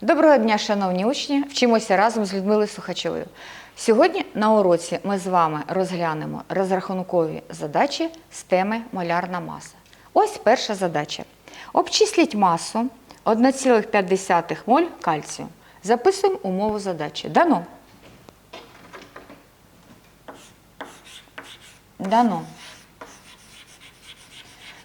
Доброго дня, шановні учні! Вчимося разом з Людмилою Сухачовою. Сьогодні на уроці ми з вами розглянемо розрахункові задачі з теми малярна маса. Ось перша задача. Обчисліть масу 1,5 моль кальцію. Записуємо умову задачі. Дано. Дано.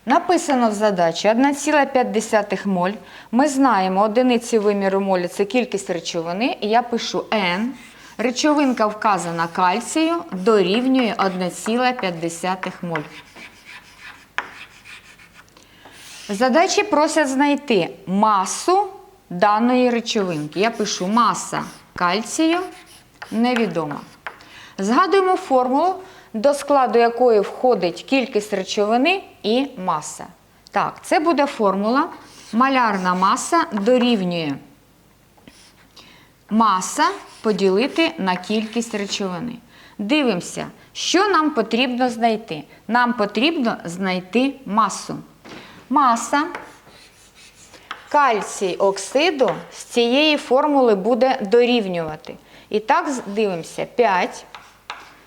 Написано в задачі 1,5 моль. Ми знаємо, одиниці виміру молі це кількість речовини, і я пишу N. Речовинка вказана кальцію дорівнює 1,5 моль. Задачі просять знайти масу даної речовинки. Я пишу маса кальцію невідома. Згадуємо формулу, до складу якої входить кількість речовини і маса. Так, це буде формула. Малярна маса дорівнює маса поділити на кількість речовини. Дивимося, що нам потрібно знайти. Нам потрібно знайти масу. Маса кальцій оксиду з цієї формули буде дорівнювати. І так дивимося, 5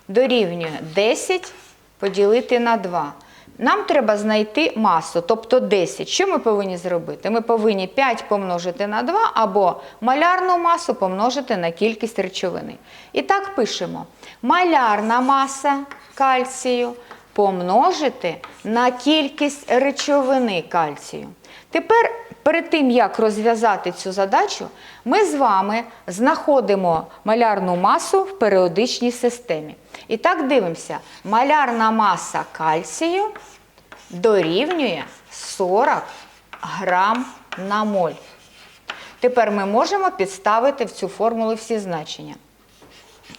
дорівнює 10 поділити на 2. Нам треба знайти масу, тобто 10. Що ми повинні зробити? Ми повинні 5 помножити на 2 або малярну масу помножити на кількість речовини. І так пишемо: малярна маса кальцію помножити на кількість речовини кальцію. Тепер, перед тим, як розв'язати цю задачу, ми з вами знаходимо малярну масу в періодичній системі. І так дивимося, малярна маса кальцію дорівнює 40 грам на моль. Тепер ми можемо підставити в цю формулу всі значення.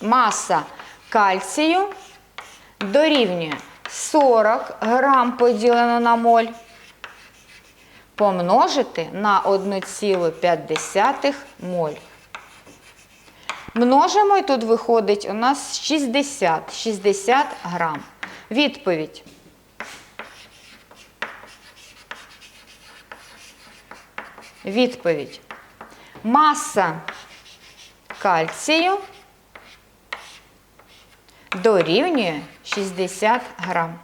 Маса кальцію дорівнює 40 грам поділено на моль помножити на 1,5 моль. Множимо, і тут виходить у нас 60, 60 грам. Відповідь. Відповідь. Маса кальцію дорівнює 60 грам.